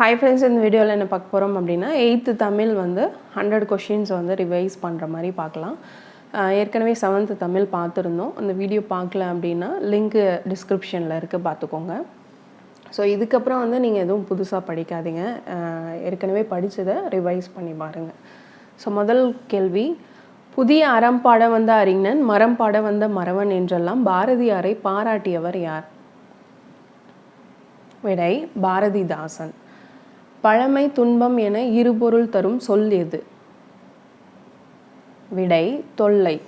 Hi friends இந்த வீடியோவில் என்ன பார்க்க போகிறோம் அப்படின்னா எயித்து தமிழ் வந்து ஹண்ட்ரட் கொஷின்ஸ் வந்து ரிவைஸ் பண்ணுற மாதிரி பார்க்கலாம். ஏற்கனவே செவன்த்து தமிழ் பார்த்துருந்தோம். அந்த வீடியோ பார்க்கல அப்படின்னா லிங்க்கு டிஸ்கிரிப்ஷனில் இருக்குது பார்த்துக்கோங்க. ஸோ இதுக்கப்புறம் வந்து நீங்கள் எதுவும் புதுசாக படிக்காதீங்க. ஏற்கனவே படித்ததை ரிவைஸ் பண்ணி பாருங்கள் ஸோ முதல் கேள்வி புதிய அறம்பாட வந்த அறிஞன் மரம் பாட வந்த மறவன் என்றெல்லாம் பாரதியாரை பாராட்டியவர் யார்? விடை பாரதிதாசன். பழமை துன்பம் என இருபொருள் தரும் சொல் எது? விடை தொல்லை.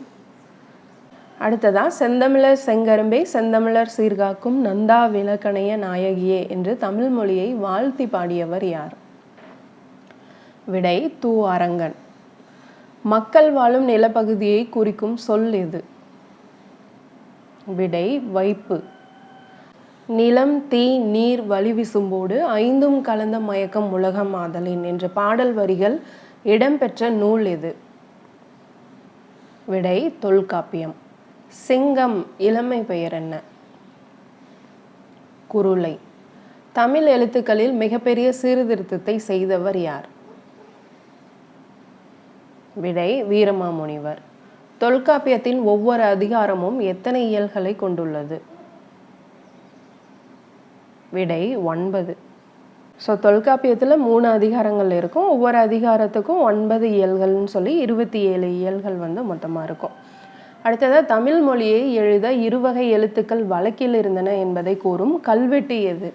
அடுத்ததாக செந்தமிழர் செங்கரும்பே செந்தமிழர் சீர்காக்கும் நந்தா விளக்கணைய நாயகியே என்று தமிழ் மொழியை வாழ்த்தி பாடியவர் யார்? விடை தூ அரங்கன். மக்கள் வாழும் நிலப்பகுதியை குறிக்கும் சொல் எது? விடை வைப்பு. நிலம் தீ நீர் வழி வீசும்போடு ஐந்தும் கலந்த மயக்கம் உலகம் ஆதலின் என்ற பாடல் வரிகள் இடம்பெற்ற நூல் எது விடை தொல்காப்பியம். சிங்கம் இளமை பெயர் என்ன? குருளை. தமிழ் எழுத்துக்களில் மிகப்பெரிய சீர்திருத்தத்தை செய்தவர் யார்? விடை வீரமாமுனிவர். தொல்காப்பியத்தின் ஒவ்வொரு அதிகாரமும் எத்தனை இயல்களை கொண்டுள்ளது? விடை ஒன்பது. ஸோ தொல்காப்பியத்தில் மூணு அதிகாரங்கள் இருக்கும். ஒவ்வொரு அதிகாரத்துக்கும் ஒன்பது இயல்கள்னு சொல்லி இருபத்தி ஏழு இயல்கள் வந்து மொத்தமாக இருக்கும். அடுத்ததாக தமிழ் மொழியை எழுத இருவகை எழுத்துக்கள் வழக்கில் இருந்தன என்பதை கூறும் கல்வெட்டு எது?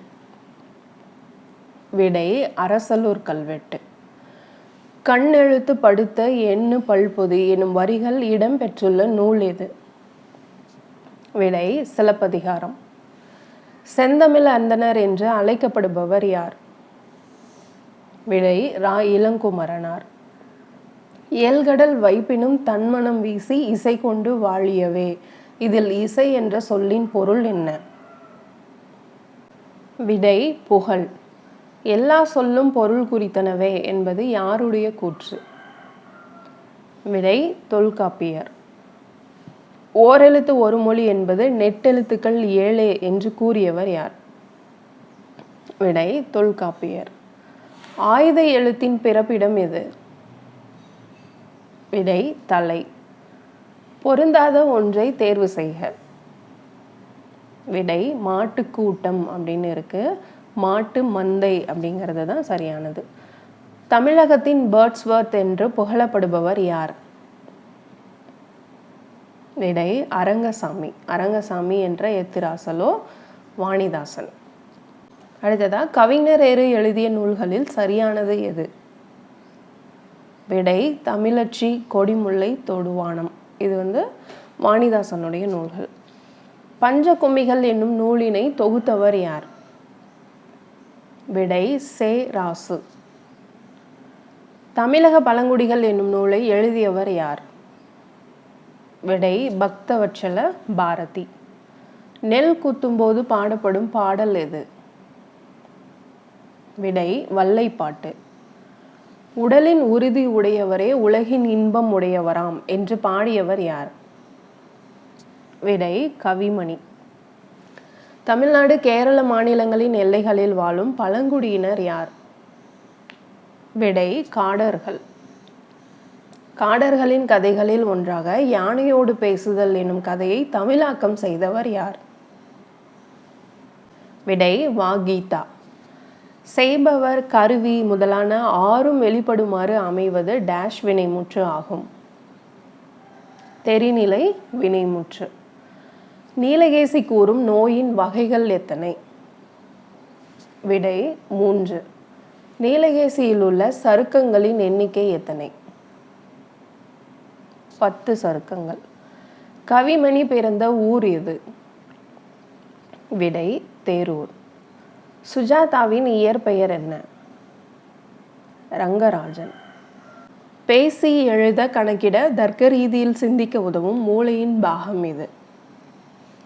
விடை அரசலூர் கல்வெட்டு. கண்ணெழுத்து படுத்த எண்ணு பல்பொதி எனும் வரிகள் இடம்பெற்றுள்ள நூல் எது? விடை சிலப்பதிகாரம். செந்தமிழ் அந்தனர் என்று அழைக்கப்படுபவர் யார்? விடை ரா. இளங்குமரனார். ஏல்கடல் வைப்பினும் தன்மனம் வீசி இசை கொண்டு வாழியவே. இதில் இசை என்ற சொல்லின் பொருள் என்ன? விடை புகழ். எல்லா சொல்லும் பொருள் குறித்தனவே என்பது யாருடைய கூற்று? விடை தொல்காப்பியர். ஓரெழுத்து ஒரு மொழி என்பது நெட்டெழுத்துக்கள் ஏழு என்று கூறியவர் யார்? விடை தொல்காப்பியர். ஆயுத எழுத்தின் பிறப்பிடம் எது? விடை தலை. பொருந்தாத ஒன்றை தேர்வு செய்க. விடை மாட்டுக்கூட்டம் அப்படின்னு இருக்கு. மாட்டு மந்தை அப்படிங்கிறது தான் சரியானது. தமிழகத்தின் பேர்ட்ஸ்வர்த் என்று புகழப்படுபவர் யார்? விடை அரங்கசாமி. அரங்கசாமி என்ற எத்திராசலோ வாணிதாசன். அடுத்ததாக கவிஞர் ஏறு எழுதிய நூல்களில் சரியானது எது? விடை தமிழச்சி கொடிமுல்லை தொடுவானம். இது வந்து வாணிதாசனுடைய நூல்கள். பஞ்ச கும்மிகள் என்னும் நூலினை தொகுத்தவர் யார்? விடை சே. ராசு. தமிழக பழங்குடிகள் என்னும் நூலை எழுதியவர் யார்? விடை பக்தவட்சல பாரதி. நெல் குத்தும்போது பாடப்படும் பாடல் எது? விடை வல்லைப்பாட்டு. உடலின் உறுதி உடையவரே உலகின் இன்பம் உடையவராம் என்று பாடியவர் யார்? விடை கவிமணி. தமிழ்நாடு கேரள மாநிலங்களின் எல்லைகளில் வாழும் பழங்குடியினர் யார்? விடை காடர்கள். காடர்களின் கதைகளில் ஒன்றாக யானையோடு பேசுதல் எனும் கதையை தமிழாக்கம் செய்தவர் யார்? விடை வா. கீதா. செய்பவர் கருவி முதலான ஆறும் வெளிப்படுமாறு அமைவது டேஷ் வினைமுற்று ஆகும். தெரிநிலை வினைமுற்று. நீலகேசி கூறும் நோயின் வகைகள் எத்தனை? விடை மூன்று. நீலகேசியில் உள்ள சருக்கங்களின் எண்ணிக்கை எத்தனை? பத்து சருக்கங்கள். கவிமணி பிறந்த ஊர் எது? விடை தேரூர். சுஜாதாவின் இயற்பெயர் என்ன? ரங்கராஜன். பேசி எழுத கணக்கிட தர்க்க ரீதியில் சிந்திக்க உதவும் மூளையின் பாகம் இது.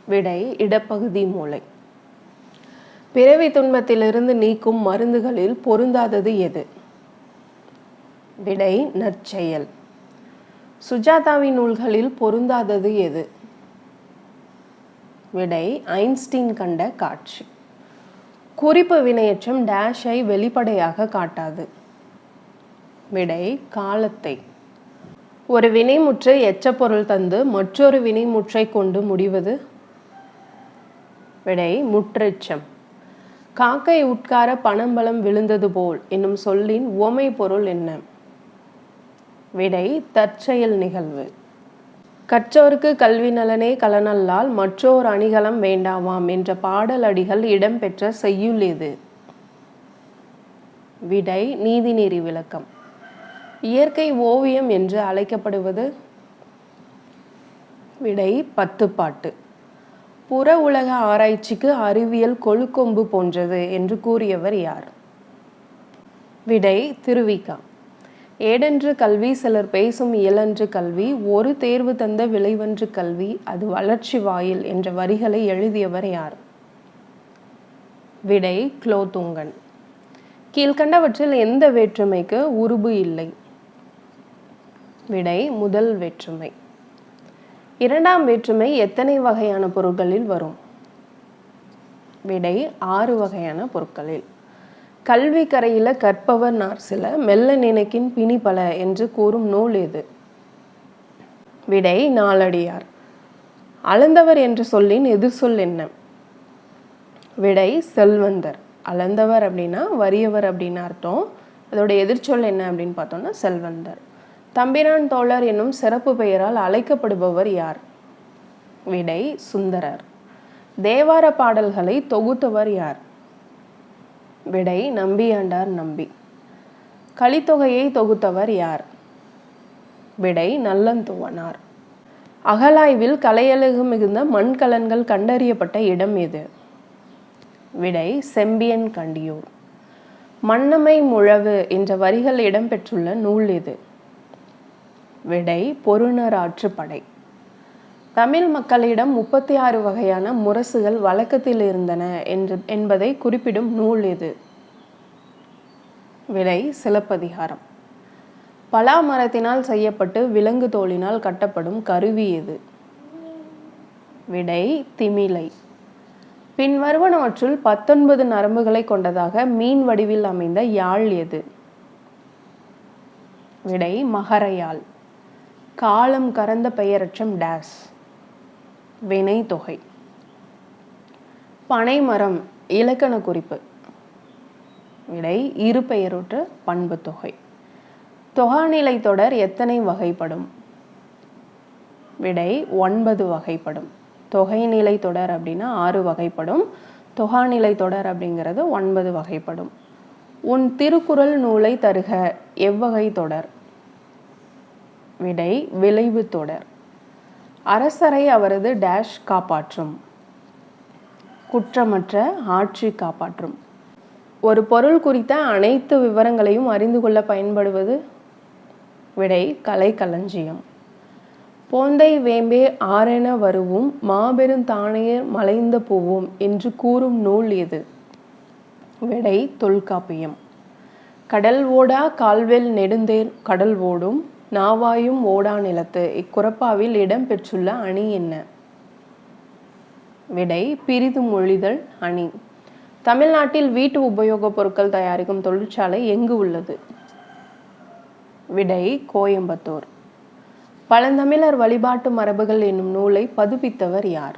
விடை இடப்பகுதி மூளை. பிறவி துன்பத்திலிருந்து நீக்கும் மருந்துகளில் பொருந்தாதது எது? விடை நற்செயல். சுஜாதாவின் நூல்களில் பொருந்தாதது எது? விடை ஐன்ஸ்டீன் கண்ட காட்சி. குறிப்பு வினையற்றம் டேஷை வெளிப்படையாக காட்டாது. விடை காலத்தை. ஒரு வினைமுற்று எச்சப்பொருள் தந்து மற்றொரு வினைமுற்றை கொண்டு முடிவது? விடை முற்றெச்சம். காக்கை உட்கார பணம்பலம் விழுந்தது போல் என்னும் சொல்லின் உவமை பொருள் என்ன? விடை தற்செயல் நிகழ்வு. கற்றோருக்கு கல்வி நலனே கலனல்லால் மற்றோர் அணிகலம் வேண்டாமாம் என்ற பாடல் அடிகள் இடம்பெற்ற செய்யுள் இது. விடை நீதிநெறி விளக்கம். இயற்கை ஓவியம் என்று அழைக்கப்படுவது விடை பத்துப்பாட்டு. புற உலக ஆராய்ச்சிக்கு அறிவியல் கொழுக்கொம்பு போன்றது என்று கூறியவர் யார்? விடை திருவிக்கா ஏடென்று கல்வி சிலர் பேசும் இயலன்று கல்வி ஒரு தேர்வு தந்த விளைவன்று கல்வி அது வளர்ச்சி வாயில் என்ற வரிகளை எழுதியவர் யார்? விடை குலோத்துங்கன். கீழ்கண்டவற்றில் எந்த வேற்றுமைக்கு உருபு இல்லை? விடை முதல் வேற்றுமை. இரண்டாம் வேற்றுமை எத்தனை வகையான பொருட்களில் வரும்? விடை ஆறு வகையான பொருட்களில். கல்வி கரையில கற்பவர் நார் சில மெல்ல நினைக்கின் பிணிபல என்று கூறும் நூல் எது விடை நாளடியார் அளந்தவர் என்று சொல்லின் எதிர்சொல் என்ன? விடை செல்வந்தர். அளந்தவர் அப்படின்னா வறியவர் அப்படின்னு அர்த்தம். அதோட எதிர்ச்சொல் என்ன அப்படின்னு பார்த்தோம்னா செல்வந்தர். தம்பிரான் தோழர் என்னும் சிறப்பு பெயரால் அழைக்கப்படுபவர் யார்? விடை சுந்தரர். தேவார பாடல்களை தொகுத்தவர் யார்? விடை நம்பியாண்டார் நம்பி. கலித்தொகையை தொகுத்தவர் யார்? விடை நல்லந்துவனார். அகலாய்வில் கலையழகு மிகுந்த மண்கலன்கள் கண்டறியப்பட்ட இடம் எது? விடை செம்பியன் கண்டியூர். மன்னமை முழவு என்ற வரிகள் இடம்பெற்றுள்ள நூல் இது விடை பொருணராற்றுப்படை. தமிழ் மக்களிடம் முப்பத்தி ஆறு வகையான முரசுகள் வழக்கத்தில் இருந்தன என்று என்பதை குறிப்பிடும் நூல் இது. விடை சிலப்பதிகாரம். பலா மரத்தினால் செய்யப்பட்டு விலங்கு தோலினால் கட்டப்படும் கருவி எது விடை திமிலை. பின்வருவனவற்றுள் பத்தொன்பது நரம்புகளை கொண்டதாக மீன் வடிவில் அமைந்த யாழ் எது? விடை மகரையாள். காலம் கறந்த பெயரற்றம் டேஸ். வினை தொகை பனைமரம் இலக்கண குறிப்பு. விடை இரு பெயருற்ற பண்பு தொகை. தொகாநிலை தொடர் எத்தனை வகைப்படும்? விடை ஒன்பது வகைப்படும். தொகைநிலை தொடர் அப்படின்னா ஆறு வகைப்படும். தொகாநிலை தொடர் அப்படிங்கிறது ஒன்பது வகைப்படும். உன் திருக்குறள் நூலை தருக எவ்வகை தொடர்? விடை விளைவு தொடர். அரசரை அவரது டேஷ் காப்பாற்றும். குற்றமற்ற ஆட்சி காப்பாற்றும். ஒரு பொருள் குறித்த அனைத்து விவரங்களையும் அறிந்து கொள்ள பயன்படுவது விடை கலை களஞ்சியம். போந்தை வேம்பே ஆரென வருவும் மாபெரும் தானையர் மலைந்த போவோம் என்று கூறும் நூல் எது? விடை தொல்காப்பியம். கடல் ஓடா கால்வெல் நெடுந்தேர் கடல் ஓடும் நாவாயும் ஓடா நிலத்து இக்குறப்பாவில் இடம்பெற்றுள்ள அணி என்ன? விடை பிரிது மொழிதல் அணி. தமிழ்நாட்டில் வீட்டு உபயோகப் பொருட்கள் தயாரிக்கும் தொழிற்சாலை எங்கு உள்ளது? விடை கோயம்புத்தூர். பழந்தமிழர் வழிபாட்டு மரபுகள் என்னும் நூலை பதுப்பித்தவர் யார்?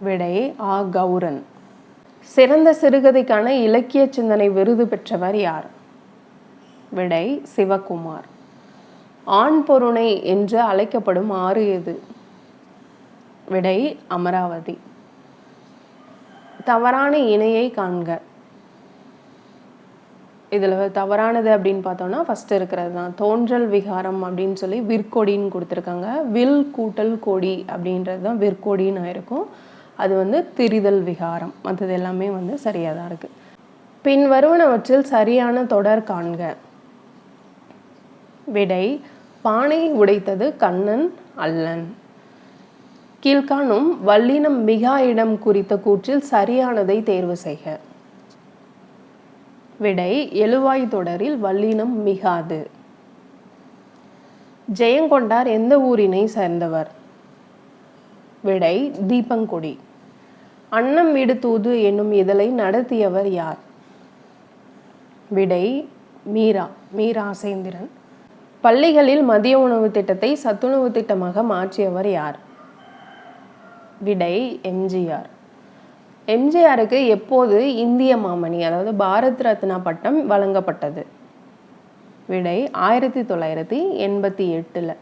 விடை ஆ. கௌரன். சிறந்த சிறுகதைக்கான இலக்கிய சிந்தனை விருது பெற்றவர் யார்? விடை சிவகுமார். ஆண் பொருணை என்று அழைக்கப்படும் ஆறு எது? விடை அமராவதி. தவறான இணையை காண்க. இதில் தவறானது அப்படின்னு பார்த்தோம்னா ஃபஸ்ட்டு இருக்கிறது தான். தோன்றல் விகாரம் அப்படின்னு சொல்லி விற்கொடின்னு கொடுத்துருக்காங்க. வில் கூட்டல் கொடி அப்படின்றது தான் விற்கொடின்னு ஆயிருக்கும். அது வந்து திரிதல் விகாரம். மற்றது எல்லாமே வந்து சரியாக தான் இருக்குது பின் வருவனவற்றில் சரியான தொடர் காண்க. விடை பானை உடைத்தது கண்ணன் அல்லன். கீழ்காணும் வல்லினம் மிகா இடம் குறித்த கூற்றில் சரியானதை தேர்வு செய்க. விடை எழுவாய் தொடரில் வல்லினம் மிகாது. ஜெயங்கொண்டார் எந்த ஊரினை சேர்ந்தவர்? விடை தீபங்குடி. அன்னம் வீடு தூது என்னும் இதழை நடத்தியவர் யார்? விடை மீரா மீரா சேந்திரன் பள்ளிகளில் மதிய உணவு திட்டத்தை சத்துணவு திட்டமாக மாற்றியவர் யார்? விடை எம்ஜிஆர். எம்ஜிஆருக்கு எப்போது இந்திய மாமணி அதாவது பாரத் ரத்னா பட்டம் வழங்கப்பட்டது? விடை ஆயிரத்தி தொள்ளாயிரத்தி எண்பத்தி எட்டில்.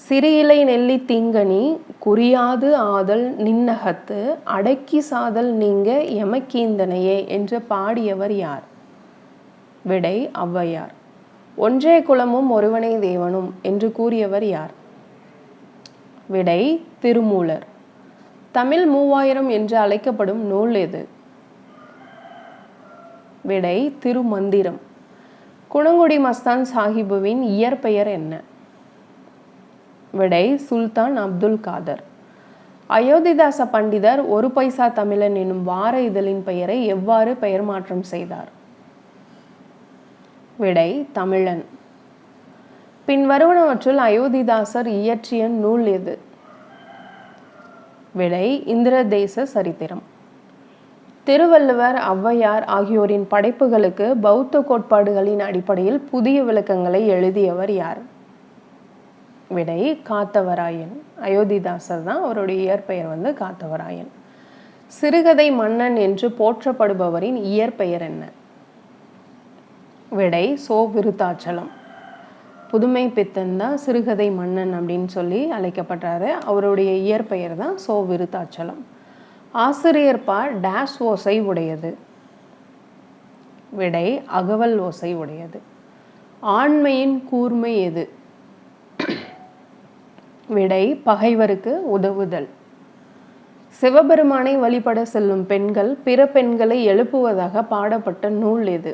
சிறு இலை நெல்லி திங்கனி குறியாது ஆதல் நின்னகத்து அடக்கி சாதல் நீங்க எமக்கீந்தனையே என்று பாடியவர் யார்? விடை ஔவையார். ஒன்றே குலமும் ஒருவனே தேவனும் என்று கூறியவர் யார்? விடை திருமூலர். தமிழ் மூவாயிரம் என்று அழைக்கப்படும் நூல் எது? விடை திருமந்திரம். குணங்குடி மஸ்தான் சாஹிபுவின் இயற்பெயர் என்ன? விடை சுல்தான் அப்துல் காதர். அயோத்திதாச பண்டிதர் ஒரு பைசா தமிழன் எனும் வார இதழின் பெயரை எவ்வாறு பெயர் மாற்றம் செய்தார்? விடை தமிழன். பின் வருவனவற்றுள் அயோத்திதாசர் இயற்றிய நூல் எது? விடை இந்திரதேச சரித்திரம். திருவள்ளுவர் ஔவையார் ஆகியோரின் படைப்புகளுக்கு பௌத்த கோட்பாடுகளின் அடிப்படையில் புதிய விளக்கங்களை எழுதியவர் யார்? விடை காத்தவராயன். அயோத்திதாசர் தான் அவருடைய இயற்பெயர் வந்து காத்தவராயன். சிறுகதை மன்னன் என்று போற்றப்படுபவரின் இயற்பெயர் என்ன? விடை சோ விருத்தாச்சலம். புதுமை பித்தன் தான் சிறுகதை மன்னன் அப்படின்னு சொல்லி அழைக்கப்பட்டாரு அவருடைய இயற்பெயர் தான் சோ விருத்தாச்சலம். ஆசிரியர் பா டேஷ் ஓசை உடையது. விடை அகவல் ஓசை உடையது. ஆண்மையின் கூர்மை எது? விடை பகைவருக்கு உதவுதல். சிவபெருமானை வழிபட செல்லும் பெண்கள் பிற பெண்களை எழுப்புவதாக பாடப்பட்ட நூல் எது?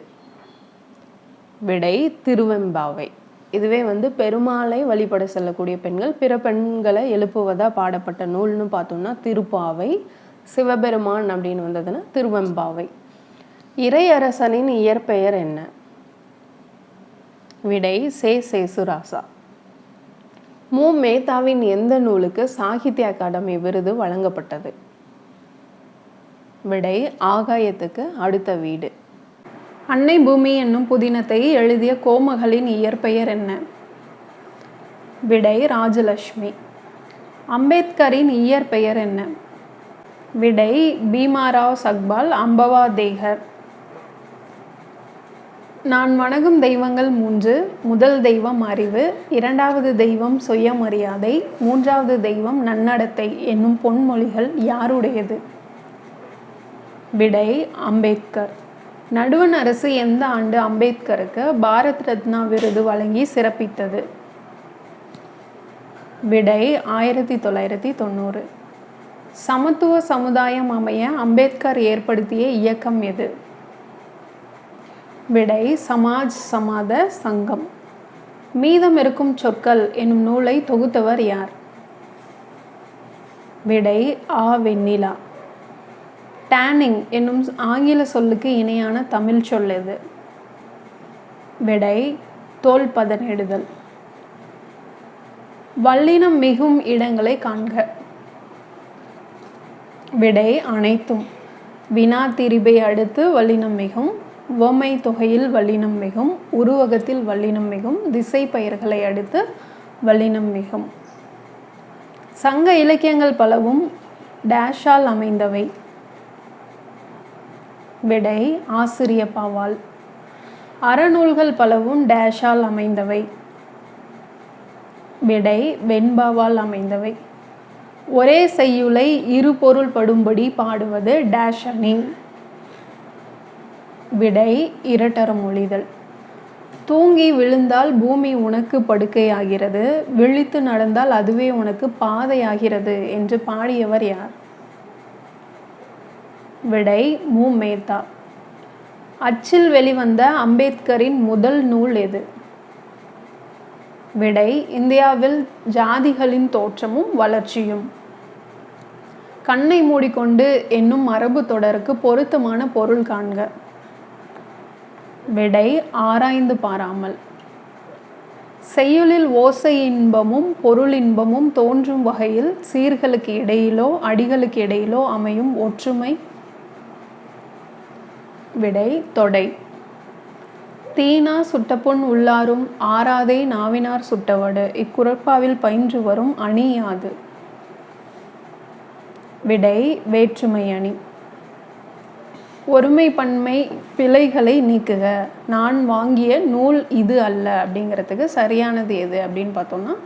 விடை திருவெம்பாவை. இதுவே வந்து பெருமாளை வழிபட செல்லக்கூடிய பெண்கள் பிற பெண்களை எழுப்புவதாக பாடப்பட்ட நூல்னு பார்த்தோம்னா திருப்பாவை சிவபெருமான் அப்படின்னு வந்ததுன்னா திருவெம்பாவை. இறையரசனின் இயற்பெயர் என்ன? விடை சே சேசுராசா. மு. மேத்தாவின் எந்த நூலுக்கு சாகித்ய அகாடமி விருது வழங்கப்பட்டது? விடை ஆகாயத்துக்கு அடுத்த வீடு. அன்னை பூமி என்னும் புதினத்தை எழுதிய கோமகளின் இயற்பெயர் என்ன? விடை ராஜலட்சுமி. அம்பேத்கரின் இயற்பெயர் என்ன? விடை பீமாராவ் சக்பால் அம்பவா தேகர் நான் வணங்கும் தெய்வங்கள் மூன்று முதல் தெய்வம் அறிவு இரண்டாவது தெய்வம் சுயமரியாதை மூன்றாவது தெய்வம் நன்னடத்தை என்னும் பொன்மொழிகள் யாருடையது? விடை அம்பேத்கர். நடுவண் அரசு எந்த ஆண்டு அம்பேத்கருக்கு பாரத் ரத்னா விருது வழங்கி சிறப்பித்தது? விடை ஆயிரத்தி தொள்ளாயிரத்தி தொண்ணூறு. சமத்துவ சமுதாயம் அமைய அம்பேத்கர் ஏற்படுத்திய இயக்கம் எது? விடை சமாஜ் சமாத சங்கம். மீதம் இருக்கும் சொற்கள் என்னும் நூலை தொகுத்தவர் யார்? விடை ஆ. வெண்ணிலா. டேனிங் என்னும் ஆங்கில சொல்லுக்கு இணையான தமிழ் சொல் இது விடை தோல் பதனிடுதல். வல்லினம் மிகும் இடங்களை காண்க. விடை அனைத்தும். வினா திரிபை அடுத்து வல்லினம் மிகும் உவமை தொகையில் வல்லினம் மிகும் உருவகத்தில் வல்லினம் மிகும் திசை பெயர்களை அடுத்து வல்லினம் மிகும். சங்க இலக்கியங்கள் பலவும் டேஷால் அமைந்தவை. விடை ஆசிரிய பாவால். அறநூல்கள் பலவும் டேஷால் அமைந்தவை. விடை வெண்பாவால் அமைந்தவை. ஒரே செய்யுளை இரு பொருள் படும்படி பாடுவது டேஷ் அணி விடை இரட்டர மொழிதல். தூங்கி விழுந்தால் பூமி உனக்கு படுக்கையாகிறது. விழித்து நடந்தால் அதுவே உனக்கு பாதையாகிறது என்று பாடியவர் யார்? விடை மு. மேத்தா. அச்சில் வெளிவந்த அம்பேத்கரின் முதல் நூல் எது? விடை இந்தியாவில் ஜாதிகளின் தோற்றமும் வளர்ச்சியும். கண்ணை மூடிக்கொண்டு என்னும் மரபு தொடருக்கு பொருத்தமான பொருள் காண்க. விடை ஆராய்ந்து பாராமல். செய்யுளில் ஓசை இன்பமும் பொருள் இன்பமும் தோன்றும் வகையில் சீர்களுக்கு இடையிலோ அடிகளுக்கு இடையிலோ அமையும் ஒற்றுமை விடை தொடை. தீனா சுட்டப்புண் உள்ளாரும் ஆறாதே நாவினார் சுட்டவடு. இக்குறப்பாவில் பயின்று வரும் அணி யாது? விடை வேற்றுமை அணி. ஒருமை பன்மை பிழைகளை நீக்குக. நான் வாங்கிய நூல் இது அல்ல அப்படிங்கிறதுக்கு சரியானது எது அப்படின்னு பார்த்தோம்னா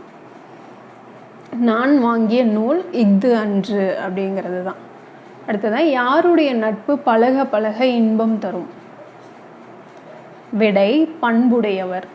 நான் வாங்கிய நூல் இஃது அன்று அப்படிங்கிறது தான் அடுத்ததான் யாருடைய நட்பு பழக பழக இன்பம் தரும்? விடை பண்புடையவர்.